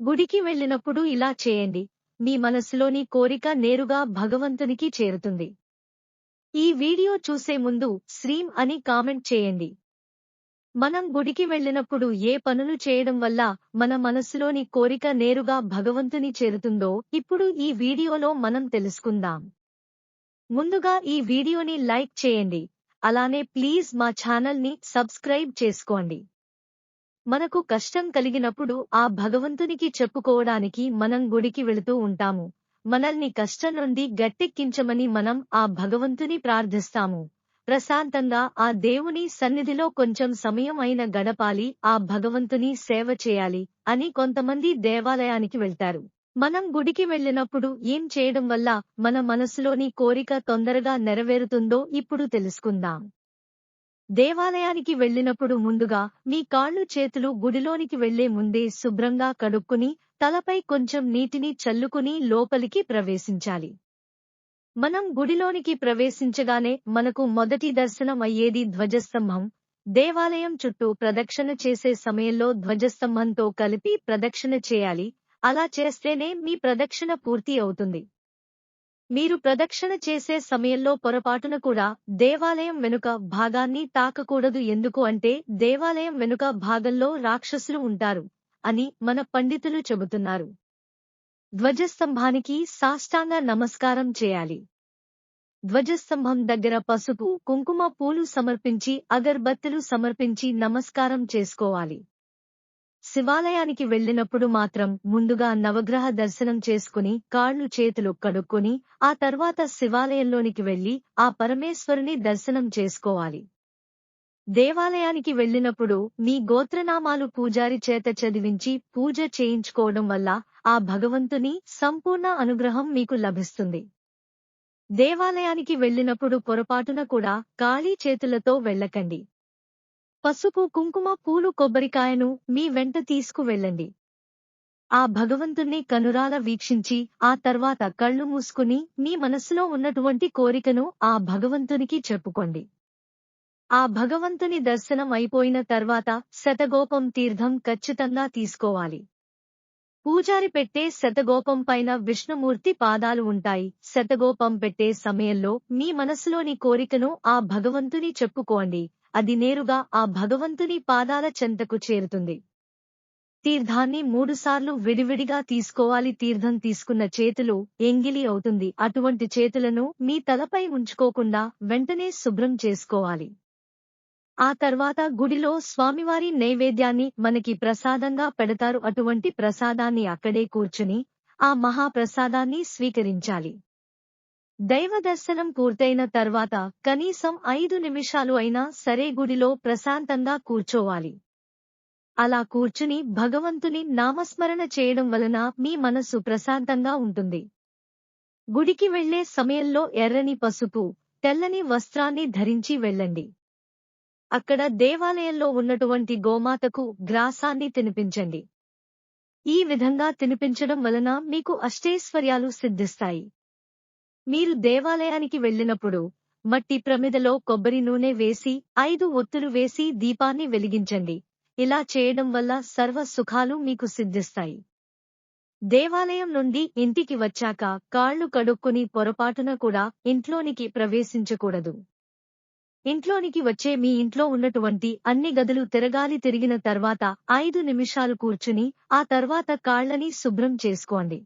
గుడికి వెళ్ళినప్పుడు ఇలా చేయండి. మీ మనసులోని కోరిక నేరుగా భగవంతునికి చేరుతుంది. ఈ వీడియో చూసే ముందు శ్రీం అని కామెంట్ చేయండి. మనం గుడికి వెళ్ళినప్పుడు ఏ పనులు చేయడం వల్ల మన మనసులోని కోరిక నేరుగా భగవంతుని చేరుతుందో ఇప్పుడు ఈ వీడియోలో మనం తెలుసుకుందాం. ముందుగా ఈ వీడియోని లైక్ చేయండి. అలానే ప్లీజ్ మా ఛానల్ని సబ్స్క్రైబ్ చేసుకోండి. మనకు కష్టం కలిగినప్పుడు ఆ భగవంతునికి చెప్పుకోవడానికి మనం గుడికి వెళుతూ ఉంటాము. మనల్ని కష్టం నుండి గట్టెక్కించమని మనం ఆ భగవంతుని ప్రార్థిస్తాము. ప్రశాంతంగా ఆ దేవుని సన్నిధిలో కొంచెం సమయం అయిన గడపాలి ఆ భగవంతుని సేవ చేయాలి అని కొంతమంది దేవాలయానికి వెళ్తారు. మనం గుడికి వెళ్ళినప్పుడు ఏం చేయడం వల్ల మన మనసులోని కోరిక తొందరగా నెరవేరుతుందో ఇప్పుడు తెలుసుకుందాం. దేవాలయానికి వెళ్ళినప్పుడు ముందుగా మీ కాళ్ళు చేతులు గుడిలోనికి వెళ్ళే ముందే శుభ్రంగా కడుక్కుని తలపై కొంచెం నీటిని చల్లుకుని లోపలికి ప్రవేశించాలి. మనం గుడిలోనికి ప్రవేశించగానే మనకు మొదటి దర్శనం అయ్యేది ధ్వజస్తంభం. దేవాలయం చుట్టూ ప్రదక్షిణ చేసే సమయంలో ధ్వజస్తంభంతో కలిపి ప్రదక్షిణ చేయాలి. అలా చేస్తేనే మీ ప్రదక్షిణ పూర్తి అవుతుంది. మీరు ప్రదక్షిణ చేసే సమయంలో పొరపాటున కూడా దేవాలయం వెనుక భాగాన్ని తాకకూడదు ఎందుకు అంటే దేవాలయం వెనుక భాగంలో రాక్షసులు ఉంటారు అని మన పండితులు చెబుతున్నారు. ధ్వజస్తంభానికి సాష్టాంగ నమస్కారం చేయాలి. ధ్వజస్తంభం దగ్గర పసుపు కుంకుమ పూలు సమర్పించి అగర్బత్తులు సమర్పించి నమస్కారం చేసుకోవాలి. శివాలయానికి వెళ్ళినప్పుడు మాత్రం ముందుగా నవగ్రహ దర్శనం చేసుకుని కాళ్ళు చేతులు కడుక్కొని ఆ తర్వాత శివాలయంలోనికి వెళ్ళి ఆ పరమేశ్వరుని దర్శనం చేసుకోవాలి. దేవాలయానికి వెళ్ళినప్పుడు మీ గోత్రనామాలు పూజారి చేత చదివించి పూజ చేయించుకోవడం వల్ల ఆ భగవంతుని సంపూర్ణ అనుగ్రహం మీకు లభిస్తుంది. దేవాలయానికి వెళ్ళినప్పుడు పొరపాటున కూడా ఖాళీ చేతులతో వెళ్ళకండి. పసుపు కుంకుమ పూలు కొబ్బరికాయను మీ వెంట తీసుకువెళ్ళండి. ఆ భగవంతుణ్ణి కనురాల వీక్షించి ఆ తర్వాత కళ్ళు మూసుకుని మీ మనసులో ఉన్నటువంటి కోరికను ఆ భగవంతునికి చెప్పుకోండి. ఆ భగవంతుని దర్శనం అయిపోయిన తర్వాత శతగోపం తీర్థం ఖచ్చితంగా తీసుకోవాలి. పూజారి పెట్టే శతగోపం పైన విష్ణుమూర్తి పాదాలు ఉంటాయి. శతగోపం పెట్టే సమయంలో మీ మనసులోని కోరికను ఆ భగవంతుని చెప్పుకోండి. అది నేరుగా ఆ భగవంతుని పాదాల చెంతకు చేరుతుంది. తీర్థాన్ని మూడుసార్లు విడివిడిగా తీసుకోవాలి. తీర్థం తీసుకున్న చేతులు ఎంగిలి అవుతుంది. అటువంటి చేతులను మీ తలపై ఉంచుకోకుండా వెంటనే శుభ్రం చేసుకోవాలి. ఆ తర్వాత గుడిలో స్వామివారి నైవేద్యాన్ని మనకి ప్రసాదంగా పెడతారు. అటువంటి ప్రసాదాన్ని అక్కడే కూర్చుని ఆ మహాప్రసాదాన్ని స్వీకరించాలి. దైవ దర్శనం పూర్తయిన తర్వాత కనీసం ఐదు నిమిషాలు అయినా సరే గుడిలో ప్రశాంతంగా కూర్చోవాలి. అలా కూర్చుని భగవంతుని నామస్మరణ చేయడం వలన మీ మనసు ప్రశాంతంగా ఉంటుంది. గుడికి వెళ్ళే సమయంలో ఎర్రని పసుపు తెల్లని వస్త్రాన్ని ధరించి వెళ్ళండి. అక్కడ దేవాలయంలో ఉన్నటువంటి గోమాతకు గ్రాసాన్ని తినిపించండి. ఈ విధంగా తినిపించడం వలన మీకు అష్టైశ్వర్యాలు సిద్ధిస్తాయి. మీరు దేవాలయానికి వెళ్ళినప్పుడు మట్టి ప్రమిదలో కొబ్బరి నూనె వేసి ఐదు ఒత్తులు వేసి దీపాన్ని వెలిగించండి. ఇలా చేయడం వల్ల సర్వ సుఖాలు మీకు సిద్ధిస్తాయి. దేవాలయం నుండి ఇంటికి వచ్చాక కాళ్ళు కడుక్కుని పొరపాటున కూడా ఇంట్లోనికి ప్రవేశించకూడదు. ఇంట్లోనికి వచ్చే మీ ఇంట్లో ఉన్నటువంటి అన్ని గదులు తిరగాలి తిరిగిన తర్వాత ఐదు నిమిషాలు కూర్చుని ఆ తర్వాత కాళ్ళని శుభ్రం చేసుకోండి.